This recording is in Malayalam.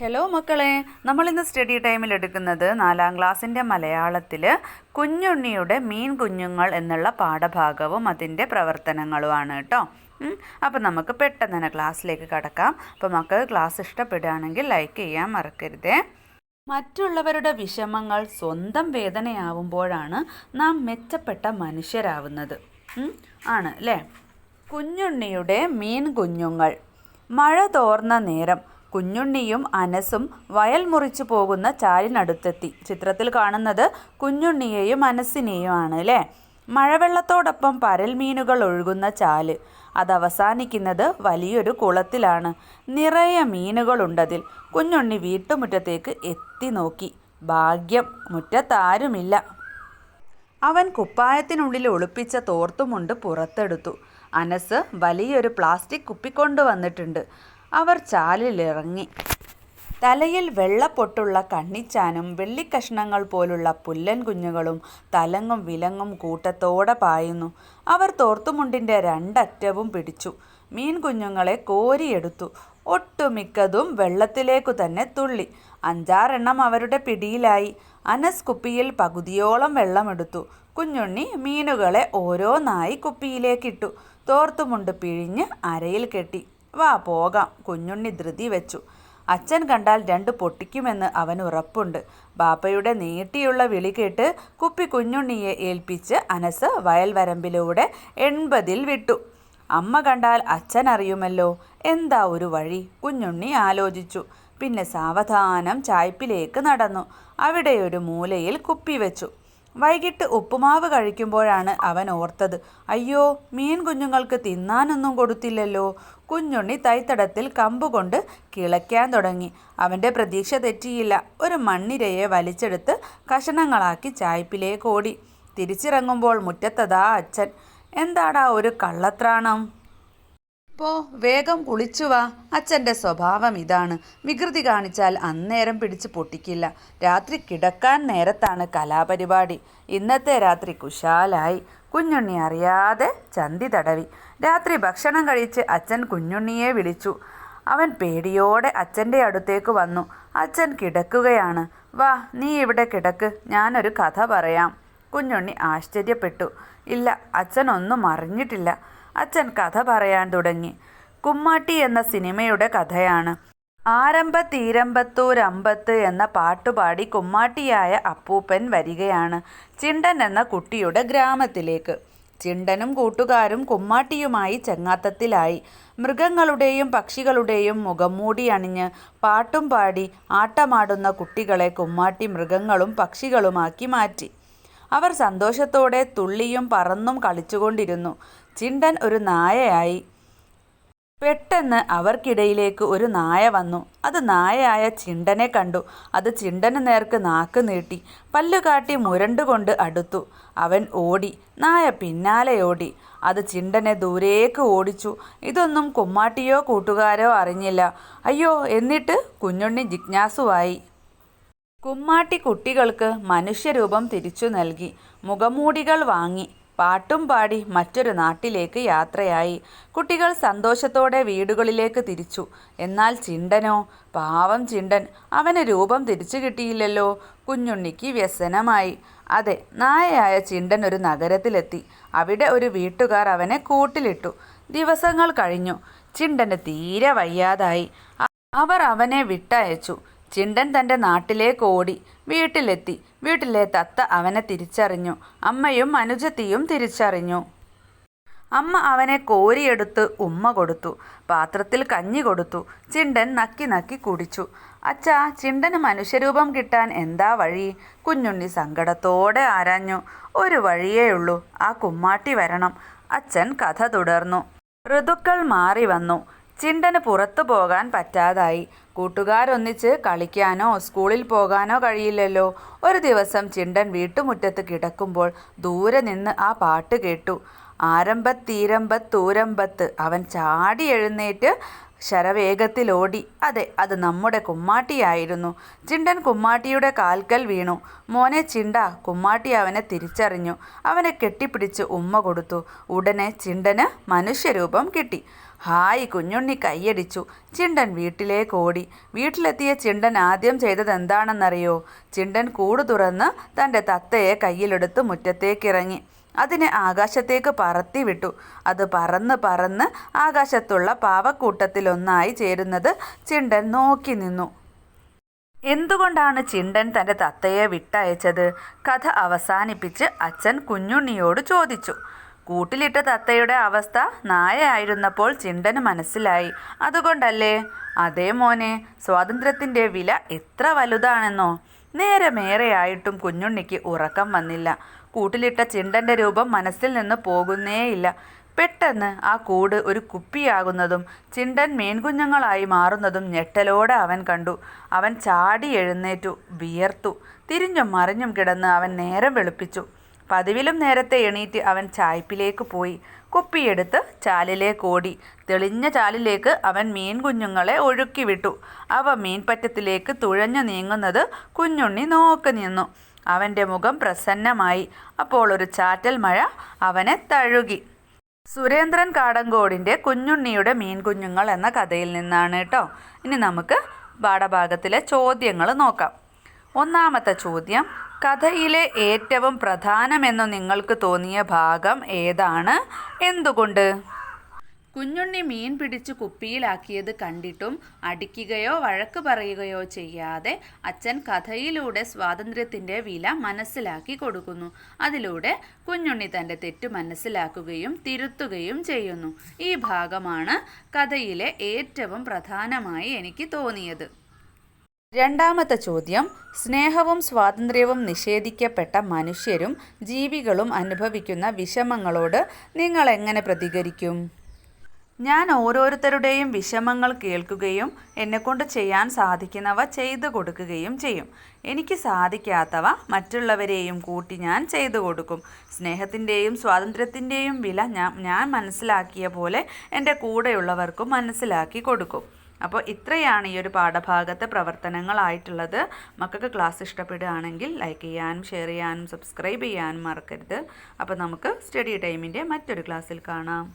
ഹലോ മക്കളെ. നമ്മളിന്ന് സ്റ്റഡി ടൈമിൽ എടുക്കുന്നത് നാലാം ക്ലാസ്സിന്റെ മലയാളത്തിൽ കുഞ്ഞുണ്ണിയുടെ മീൻ കുഞ്ഞുങ്ങൾ എന്നുള്ള പാഠഭാഗവും അതിന്റെ പ്രവർത്തനങ്ങളുമാണ് കേട്ടോ. അപ്പം നമുക്ക് പെട്ടെന്ന് തന്നെ ക്ലാസ്സിലേക്ക് കടക്കാം. അപ്പോൾ മക്കൾ ക്ലാസ് ഇഷ്ടപ്പെടുകയാണെങ്കിൽ ലൈക്ക് ചെയ്യാൻ മറക്കരുതേ. മറ്റുള്ളവരുടെ വിഷമങ്ങൾ സ്വന്തം വേദനയാവുമ്പോഴാണ് നാം മെച്ചപ്പെട്ട മനുഷ്യരാവുന്നത്. ആണ് അല്ലേ കുഞ്ഞുണ്ണിയുടെ മീൻ കുഞ്ഞുങ്ങൾ. മഴ തോർന്ന നേരം കുഞ്ഞുണ്ണിയും അനസും വയൽ മുറിച്ചു പോകുന്ന ചാലിനടുത്തെത്തി. ചിത്രത്തിൽ കാണുന്നത് കുഞ്ഞുണ്ണിയെയും അനസിനെയും ആണ് അല്ലേ? മഴവെള്ളത്തോടൊപ്പം പരൽമീനുകൾ ഒഴുകുന്ന ചാൽ. അത് അവസാനിക്കുന്നത് വലിയൊരു കുളത്തിലാണ്. നിറയെ മീനുകളുണ്ടതിൽ കുഞ്ഞുണ്ണി വീട്ടുമുറ്റത്തേക്ക് എത്തി നോക്കി. ഭാഗ്യം മുറ്റത്താരുമില്ല. അവൻ കുപ്പായത്തിനുള്ളിൽ ഒളിപ്പിച്ച തോർത്തുമുണ്ട് പുറത്തെടുത്തു. അനസ് വലിയൊരു പ്ലാസ്റ്റിക് കുപ്പി കൊണ്ടുവന്നിട്ടുണ്ട് അവർ ചാലിലിറങ്ങി. തലയിൽ വെള്ളപ്പൊട്ടുള്ള കണ്ണിച്ചാനും വെള്ളിക്കഷ്ണങ്ങൾ പോലുള്ള പുല്ലൻ കുഞ്ഞുങ്ങളും തലങ്ങും വിലങ്ങും കൂട്ടത്തോടെ പായുന്നു. അവർ തോർത്തുമുണ്ടിന്റെ രണ്ടറ്റവും പിടിച്ചു. മീൻ കുഞ്ഞുങ്ങളെ കോരിയെടുത്തു. ഒട്ടുമിക്കതും വെള്ളത്തിലേക്കു തന്നെ തുള്ളി. അഞ്ചാറെണ്ണം അവരുടെ പിടിയിലായി. അനസ് കുപ്പിയിൽ പകുതിയോളം വെള്ളമെടുത്തു. കുഞ്ഞുണ്ണി മീനുകളെ ഓരോന്നായി കുപ്പിയിലേക്കിട്ടു. തോർത്തുമുണ്ട് പിഴിഞ്ഞ് അരയിൽ കെട്ടി. വാ പോകാം. കുഞ്ഞുണ്ണി ധൃതി വെച്ചു. അച്ഛൻ കണ്ടാൽ രണ്ട് പൊട്ടിക്കുമെന്ന് അവൻ ഉറപ്പുണ്ട്. ബാപ്പയുടെ നീട്ടിയുള്ള വിളി കേട്ട് കുപ്പി കുഞ്ഞുണ്ണിയെ ഏൽപ്പിച്ച് അനസ് വയൽവരമ്പിലൂടെ എൺപതിൽ വിട്ടു. അമ്മ കണ്ടാൽ അച്ഛൻ അറിയുമല്ലോ എന്താ ഒരു വഴി? കുഞ്ഞുണ്ണി ആലോചിച്ചു. പിന്നെ സാവധാനം ചായ്പിലേക്ക് നടന്നു. അവിടെ ഒരു മൂലയിൽ കുപ്പി വെച്ചു. വൈകിട്ട് ഉപ്പുമാവ് കഴിക്കുമ്പോഴാണ് അവൻ ഓർത്തത്. അയ്യോ മീൻ കുഞ്ഞുങ്ങൾക്ക് തിന്നാനൊന്നും കൊടുത്തില്ലല്ലോ. കുഞ്ഞുണ്ണി തൈത്തടത്തിൽ കമ്പുകൊണ്ട് കിളയ്ക്കാൻ തുടങ്ങി. അവന്റെ പ്രതീക്ഷ തെറ്റിയില്ല. ഒരു മണ്ണിരയെ വലിച്ചെടുത്ത് കഷണങ്ങളാക്കി ചായ്പിലേക്ക് ഓടി. തിരിച്ചിറങ്ങുമ്പോൾ മുറ്റത്തതാ അച്ഛൻ. എന്താടാ ഒരു കള്ളത്രാണം? പോ വേഗം കുളിച്ചു വാ. അച്ഛന്റെ സ്വഭാവം ഇതാണ്. വികൃതി കാണിച്ചാൽ അന്നേരം പിടിച്ച് പൊട്ടിക്കില്ല. രാത്രി കിടക്കാൻ നേരത്താണ് കലാപരിപാടി. ഇന്നത്തെ രാത്രി കുശാലായി. കുഞ്ഞുണ്ണി അറിയാതെ ചന്തി തടവി. രാത്രി ഭക്ഷണം കഴിച്ച് അച്ഛൻ കുഞ്ഞുണ്ണിയെ വിളിച്ചു. അവൻ പേടിയോടെ അച്ഛന്റെ അടുത്തേക്ക് വന്നു. അച്ഛൻ കിടക്കുകയാണ്. വാ നീ ഇവിടെ കിടക്ക്. ഞാനൊരു കഥ പറയാം. കുഞ്ഞുണ്ണി ആശ്ചര്യപ്പെട്ടു. ഇല്ല അച്ഛൻ ഒന്നും അറിഞ്ഞിട്ടില്ല. അച്ഛൻ കഥ പറയാൻ തുടങ്ങി. കുമ്മാട്ടി എന്ന സിനിമയുടെ കഥയാണ്. ആരംഭ തീരമ്പത്തൂരമ്പത്ത് എന്ന പാട്ടുപാടി കുമ്മാട്ടിയായ അപ്പൂപ്പൻ വരികയാണ് ചിണ്ടൻ എന്ന കുട്ടിയുടെ ഗ്രാമത്തിലേക്ക്. ചിണ്ടനും കൂട്ടുകാരും കുമ്മാട്ടിയുമായി ചങ്ങാത്തത്തിലായി. മൃഗങ്ങളുടെയും പക്ഷികളുടെയും മുഖംമൂടി അണിഞ്ഞ് പാട്ടും പാടി ആട്ടമാടുന്ന കുട്ടികളെ കുമ്മാട്ടി മൃഗങ്ങളും പക്ഷികളുമാക്കി മാറ്റി. അവർ സന്തോഷത്തോടെ തുള്ളിയും പറന്നും കളിച്ചുകൊണ്ടിരുന്നു. ചിണ്ടൻ ഒരു നായയായി. പെട്ടെന്ന് അവർക്കിടയിലേക്ക് ഒരു നായ വന്നു. അത് നായയായ ചിണ്ടനെ കണ്ടു. അത് ചിണ്ടന് നേർക്ക് നാക്ക് നീട്ടി. പല്ലുകാട്ടി മുരണ്ടുകൊണ്ട് അടുത്തു. അവൻ ഓടി. നായ പിന്നാലെ ഓടി. അത് ചിണ്ടനെ ദൂരേക്ക് ഓടിച്ചു. ഇതൊന്നും കുമ്മാട്ടിയോ കൂട്ടുകാരോ അറിഞ്ഞില്ല. അയ്യോ എന്നിട്ട് കുഞ്ഞുണ്ണി ജിജ്ഞാസുവായി. കുമ്മാട്ടി കുട്ടികൾക്ക് മനുഷ്യരൂപം തിരിച്ചു നൽകി. മുഖമൂടികൾ വാങ്ങി. പാട്ടും പാടി മറ്റൊരു നാട്ടിലേക്ക് യാത്രയായി. കുട്ടികൾ സന്തോഷത്തോടെ വീടുകളിലേക്ക് തിരിച്ചു. എന്നാൽ ചിണ്ടനോ? പാവം ചിണ്ടൻ. അവന് രൂപം തിരിച്ചു കിട്ടിയില്ലല്ലോ. കുഞ്ഞുണ്ണിക്ക് വ്യസനമായി. അതെ നായയായ ചിണ്ടൻ ഒരു നഗരത്തിലെത്തി. അവിടെ ഒരു വീട്ടുകാർ അവനെ കൂട്ടിലിട്ടു. ദിവസങ്ങൾ കഴിഞ്ഞു. ചിണ്ടന് തീരെ വയ്യാതായി. അവർ അവനെ വിട്ടയച്ചു. ചിണ്ടൻ തന്റെ നാട്ടിലേക്ക് ഓടി വീട്ടിലെത്തി. വീട്ടിലെ തത്ത അവനെ തിരിച്ചറിഞ്ഞു. അമ്മയും അനുജത്തിയും തിരിച്ചറിഞ്ഞു. അമ്മ അവനെ കോരിയെടുത്ത് ഉമ്മ കൊടുത്തു. പാത്രത്തിൽ കഞ്ഞി കൊടുത്തു. ചിണ്ടൻ നക്കി നക്കി കുടിച്ചു. അച്ഛാ ചിണ്ടന് മനുഷ്യരൂപം കിട്ടാൻ എന്താ വഴി? കുഞ്ഞുണ്ണി സങ്കടത്തോടെ ആരാഞ്ഞു. ഒരു വഴിയേ ഉള്ളൂ. ആ കുമ്മാട്ടി വരണം. അച്ഛൻ കഥ തുടർന്നു. ഋതുക്കൾ മാറി വന്നു. ചിണ്ടന് പുറത്തു പോകാൻ പറ്റാതായി. കൂട്ടുകാരൊന്നിച്ച് കളിക്കാനോ സ്കൂളിൽ പോകാനോ കഴിയില്ലല്ലോ. ഒരു ദിവസം ചിണ്ടൻ വീട്ടുമുറ്റത്ത് കിടക്കുമ്പോൾ ദൂരെ നിന്ന് ആ പാട്ട് കേട്ടു. ആരംഭത്തീരമ്പത്തൂരമ്പത്ത് അവൻ ചാടി എഴുന്നേറ്റ് ശരവേഗത്തിലോടി. അതെ അത് നമ്മുടെ കുമ്മാട്ടിയായിരുന്നു. ചിണ്ടൻ കുമ്മാട്ടിയുടെ കാൽക്കൽ വീണു. മോനെ ചിണ്ട കുമ്മാട്ടി അവനെ തിരിച്ചറിഞ്ഞു. അവനെ കെട്ടിപ്പിടിച്ച് ഉമ്മ കൊടുത്തു. ഉടനെ ചിണ്ടന് മനുഷ്യരൂപം കിട്ടി. ഹായ് കുഞ്ഞുണ്ണി കൈയടിച്ചു. ചിണ്ടൻ വീട്ടിലേക്ക് ഓടി. വീട്ടിലെത്തിയ ചിണ്ടൻ ആദ്യം ചെയ്തത് എന്താണെന്നറിയോ? ചിണ്ടൻ കൂട് തുറന്ന് തന്റെ തത്തയെ കയ്യിലെടുത്ത് മുറ്റത്തേക്കിറങ്ങി. അതിനെ ആകാശത്തേക്ക് പറത്തിവിട്ടു അത് പറന്ന് പറന്ന് ആകാശത്തുള്ള പാവക്കൂട്ടത്തിലൊന്നായി ചേരുന്നത് ചിണ്ടൻ നോക്കി നിന്നു. എന്തുകൊണ്ടാണ് ചിണ്ടൻ തന്റെ തത്തയെ വിട്ടയച്ചത്? കഥ അവസാനിപ്പിച്ച് അച്ഛൻ കുഞ്ഞുണ്ണിയോട് ചോദിച്ചു. കൂട്ടിലിട്ട തത്തയുടെ അവസ്ഥ നായയായിരുന്നപ്പോൾ ചിണ്ടന് മനസ്സിലായി. അതുകൊണ്ടല്ലേ? അതേ മോനെ സ്വാതന്ത്ര്യത്തിന്റെ വില എത്ര വലുതാണെന്നോ? നേരമേറെയായിട്ടും കുഞ്ഞുണ്ണിക്ക് ഉറക്കം വന്നില്ല. കൂട്ടിലിട്ട ചിണ്ടന്റെ രൂപം മനസ്സിൽ നിന്ന് പോകുന്നേയില്ല. പെട്ടെന്ന് ആ കൂട് ഒരു കുപ്പിയാകുന്നതും ചിണ്ടൻ മീൻകുഞ്ഞുങ്ങളായി മാറുന്നതും ഞെട്ടലോടെ അവൻ കണ്ടു. അവൻ ചാടി എഴുന്നേറ്റു വിയർത്തു. തിരിഞ്ഞും മറിഞ്ഞും കിടന്ന് അവൻ നേരം വെളുപ്പിച്ചു. പതിവിലും നേരത്തെ എണീറ്റ് അവൻ ചായ്പിലേക്ക് പോയി. കുപ്പിയെടുത്ത് ചാലിലേക്ക് ഓടി. തെളിഞ്ഞ ചാലിലേക്ക് അവൻ മീൻ കുഞ്ഞുങ്ങളെ ഒഴുക്കി വിട്ടു. അവ മീൻപറ്റത്തിലേക്ക് തുഴഞ്ഞു നീങ്ങുന്നത് കുഞ്ഞുണ്ണി നോക്കി നിന്നു. അവന്റെ മുഖം പ്രസന്നമായി. അപ്പോൾ ഒരു ചാറ്റൽ മഴ അവനെ തഴുകി. സുരേന്ദ്രൻ കാടങ്കോടിന്റെ കുഞ്ഞുണ്ണിയുടെ മീൻ കുഞ്ഞുങ്ങൾ എന്ന കഥയിൽ നിന്നാണ് കേട്ടോ. ഇനി നമുക്ക് പാഠഭാഗത്തിലെ ചോദ്യങ്ങൾ നോക്കാം. ഒന്നാമത്തെ ചോദ്യം കഥയിലെ ഏറ്റവും പ്രധാനമെന്ന് നിങ്ങൾക്ക് തോന്നിയ ഭാഗം ഏതാണ്? എന്തുകൊണ്ട്? കുഞ്ഞുണ്ണി മീൻ പിടിച്ച് കുപ്പിയിലാക്കിയത് കണ്ടിട്ടും അടിക്കുകയോ വഴക്ക് പറയുകയോ ചെയ്യാതെ അച്ഛൻ കഥയിലൂടെ സ്വാതന്ത്ര്യത്തിന്റെ വില മനസ്സിലാക്കി കൊടുക്കുന്നു. അതിലൂടെ കുഞ്ഞുണ്ണി തന്റെ തെറ്റ് മനസ്സിലാക്കുകയും തിരുത്തുകയും ചെയ്യുന്നു. ഈ ഭാഗമാണ് കഥയിലെ ഏറ്റവും പ്രധാനമായി എനിക്ക് തോന്നിയത്. രണ്ടാമത്തെ ചോദ്യം സ്നേഹവും സ്വാതന്ത്ര്യവും നിഷേധിക്കപ്പെട്ട മനുഷ്യരും ജീവികളും അനുഭവിക്കുന്ന വിഷമങ്ങളോട് നിങ്ങൾ എങ്ങനെ പ്രതികരിക്കും? ഞാൻ ഓരോരുത്തരുടെയും വിഷമങ്ങൾ കേൾക്കുകയും എന്നെക്കൊണ്ട് ചെയ്യാൻ സാധിക്കുന്നവ ചെയ്തു കൊടുക്കുകയും ചെയ്യും. എനിക്ക് സാധിക്കാത്തവ മറ്റുള്ളവരെയും കൂട്ടി ഞാൻ ചെയ്തു കൊടുക്കും. സ്നേഹത്തിന്റെയും സ്വാതന്ത്ര്യത്തിന്റെയും വില ഞാൻ ഞാൻ മനസ്സിലാക്കിയ പോലെ എന്റെ കൂടെയുള്ളവർക്കും മനസ്സിലാക്കി കൊടുക്കും. അപ്പോൾ ഇത്രയാണ് ഈ ഒരു പാഠഭാഗത്തെ പ്രവർത്തനങ്ങളായിട്ടുള്ളത്. മക്കൾക്ക് ക്ലാസ് ഇഷ്ടപ്പെടുകയാണെങ്കിൽ ലൈക്ക് ചെയ്യാനും ഷെയർ ചെയ്യാനും സബ്സ്ക്രൈബ് ചെയ്യാനും മറക്കരുത്. അപ്പോൾ നമുക്ക് സ്റ്റഡി ടൈമിന്റെ മറ്റൊരു ക്ലാസ്സിൽ കാണാം.